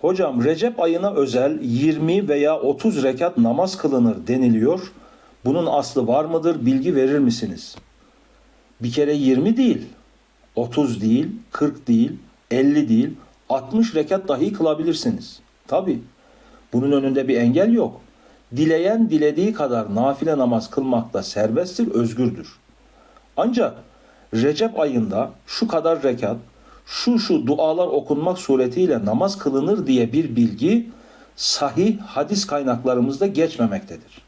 Hocam Recep ayına özel 20 veya 30 rekat namaz kılınır deniliyor. Bunun aslı var mıdır? Bilgi verir misiniz? Bir kere 20 değil, 30 değil, 40 değil, 50 değil, 60 rekat dahi kılabilirsiniz. Tabi. Bunun önünde bir engel yok. Dileyen dilediği kadar nafile namaz kılmakta serbesttir, özgürdür. Ancak Recep ayında şu kadar rekat, şu şu dualar okunmak suretiyle namaz kılınır diye bir bilgi sahih hadis kaynaklarımızda geçmemektedir.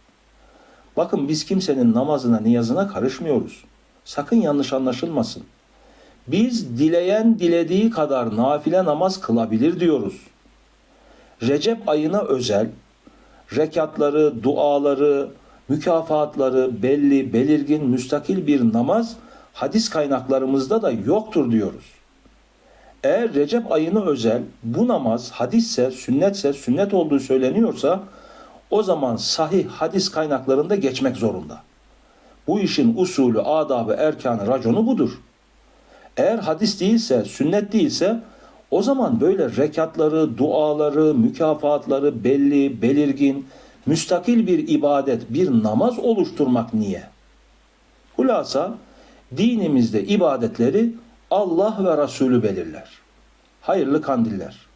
Bakın biz kimsenin namazına, niyazına karışmıyoruz. Sakın yanlış anlaşılmasın. Biz dileyen dilediği kadar nafile namaz kılabilir diyoruz. Recep ayına özel rekatları, duaları, mükafatları belli, belirgin, müstakil bir namaz hadis kaynaklarımızda da yoktur diyoruz. Eğer Recep ayına özel bu namaz hadisse, sünnetse, sünnet olduğu söyleniyorsa o zaman sahih hadis kaynaklarında geçmek zorunda. Bu işin usulü, adabı, erkanı, raconu budur. Eğer hadis değilse, sünnet değilse o zaman böyle rekatları, duaları, mükafatları belli, belirgin, müstakil bir ibadet, bir namaz oluşturmak niye? Hulasa dinimizde ibadetleri Allah ve Resulü belirler. Hayırlı kandiller.